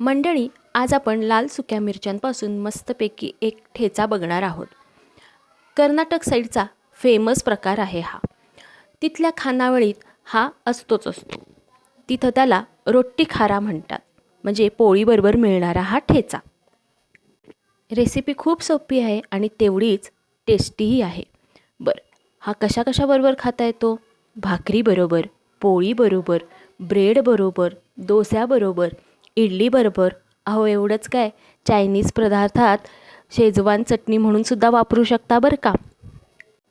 मंडळी आज आपण लाल सुक्या मिरच्यांपासून मस्तपैकी एक ठेचा बघणार आहोत. कर्नाटक साईडचा फेमस प्रकार आहे हा. तिथल्या खानावळीत हा असतोच असतो. तिथं त्याला रोट्टी खारा म्हणतात. म्हणजे पोळीबरोबर मिळणारा हा ठेचा. रेसिपी खूप सोपी आहे आणि तेवढीच टेस्टीही आहे. बरं हा कशा कशाबरोबर खाता येतो? भाकरीबरोबर पोळीबरोबर ब्रेडबरोबर डोस्याबरोबर इडलीबरोबर अहो एवढंच काय? चायनीज पदार्थात शेजवान चटणी म्हणूनसुद्धा वापरू शकता बरं का?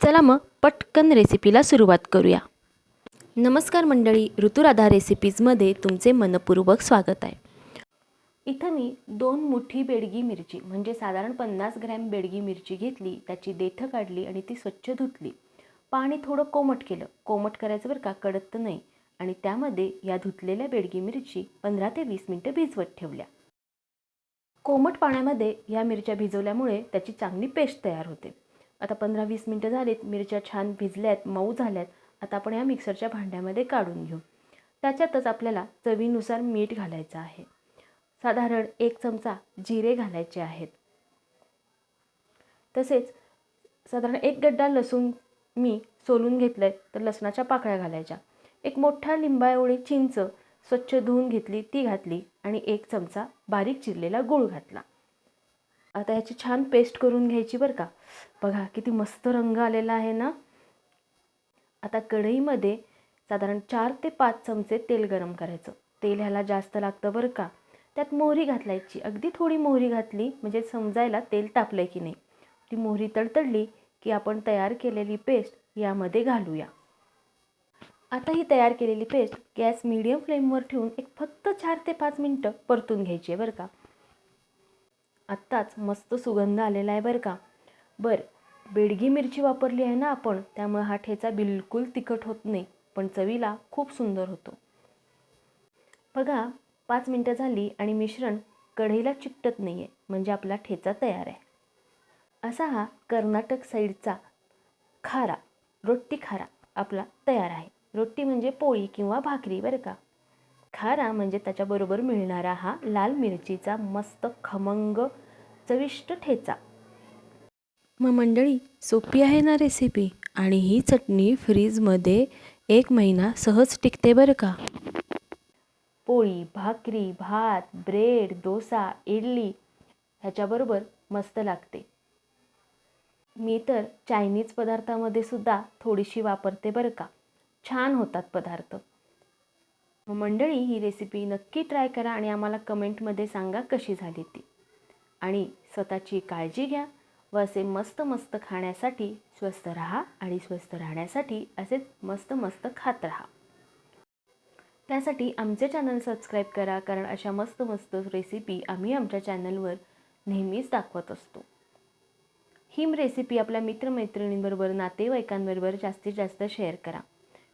चला मग पटकन रेसिपीला सुरुवात करूया. नमस्कार मंडळी ऋतुराधा रेसिपीजमध्ये तुमचे मनपूर्वक स्वागत आहे. इथं मी दोन मुठी बेडगी मिरची म्हणजे साधारण पन्नास ग्रॅम बेडगी मिरची घेतली त्याची देठं काढली आणि ती स्वच्छ धुतली. पाणी थोडं कोमट केलं. कोमट करायचं बरं का? कडत नाही. आणि त्यामध्ये या धुतलेल्या बेडगी मिरची पंधरा ते वीस मिनटं भिजवत ठेवल्या. कोमट पाण्यामध्ये या मिरच्या भिजवल्यामुळे त्याची चांगली पेस्ट तयार होते. आता पंधरा वीस मिनटं झालीत मिरच्या छान भिजल्यात मऊ झाल्यात. आता आपण या मिक्सरच्या भांड्यामध्ये काढून घेऊ. त्याच्यातच आपल्याला चवीनुसार मीठ घालायचं आहे. साधारण एक चमचा जिरे घालायचे आहेत. तसेच साधारण एक गड्डा लसूण मी सोलून घेतलं आहे तर लसणाच्या पाकळ्या घालायच्या. एक मोठा लिंबाएवढी चिंच स्वच्छ धुवून घेतली ती घातली आणि एक चमचा बारीक चिरलेला गूळ घातला. आता ह्याची छान पेस्ट करून घ्यायची बरं का. बघा किती मस्त रंग आलेला आहे ना. आता कढईमध्ये साधारण चार ते पाच चमचे तेल गरम करायचं. तेल ह्याला जास्त लागतं बरं का. त्यात मोहरी घातलायची. अगदी थोडी मोहरी घातली म्हणजे समजायला तेल तापलं की नाही. ती मोहरी तडतडली की आपण तयार केलेली पेस्ट यामध्ये घालूया. आता ही तयार केलेली पेस्ट गॅस मिडियम फ्लेमवर ठेवून एक फक्त चार ते पाच मिनटं परतून घ्यायची आहे बरं का. आत्ताच मस्त सुगंध आलेला आहे बरं का. बरं बेडगी मिरची वापरली आहे ना आपण त्यामुळे हा ठेचा बिलकुल तिखट होत नाही पण चवीला खूप सुंदर होतो. बघा पाच मिनटं झाली आणि मिश्रण कढईला चिकटत नाही आहे म्हणजे आपला ठेचा तयार आहे. असा हा कर्नाटक साईडचा खारा रोट्टी खारा आपला तयार आहे. रोट्टी म्हणजे पोळी किंवा भाकरी बरं का? खारा म्हणजे त्याच्याबरोबर मिळणारा हा लाल मिरचीचा मस्त खमंग चविष्ट ठेचा. मग मंडळी सोपी आहे ना रेसिपी आणि ही चटणी फ्रीजमध्ये एक महिना सहज टिकते बरं का? पोळी भाकरी भात ब्रेड डोसा इडली ह्याच्याबरोबर मस्त लागते. मी तर चायनीज पदार्थामध्ये सुद्धा थोडीशी वापरते बरं का? छान होतात पदार्थ. मंडळी ही रेसिपी नक्की ट्राय करा आणि आम्हाला कमेंटमध्ये सांगा कशी झाली ती. आणि स्वतःची काळजी घ्या व असे मस्त मस्त खाण्यासाठी स्वस्त राहा आणि स्वस्त राहण्यासाठी असेच मस्त मस्त खात राहा. त्यासाठी आमचे चॅनल सबस्क्राईब करा कारण अशा मस्त मस्त रेसिपी आम्ही आमच्या चॅनलवर नेहमीच दाखवत असतो. ही रेसिपी आपल्या मित्रमैत्रिणींबरोबर नातेवाईकांबरोबर जास्तीत जास्त शेअर करा.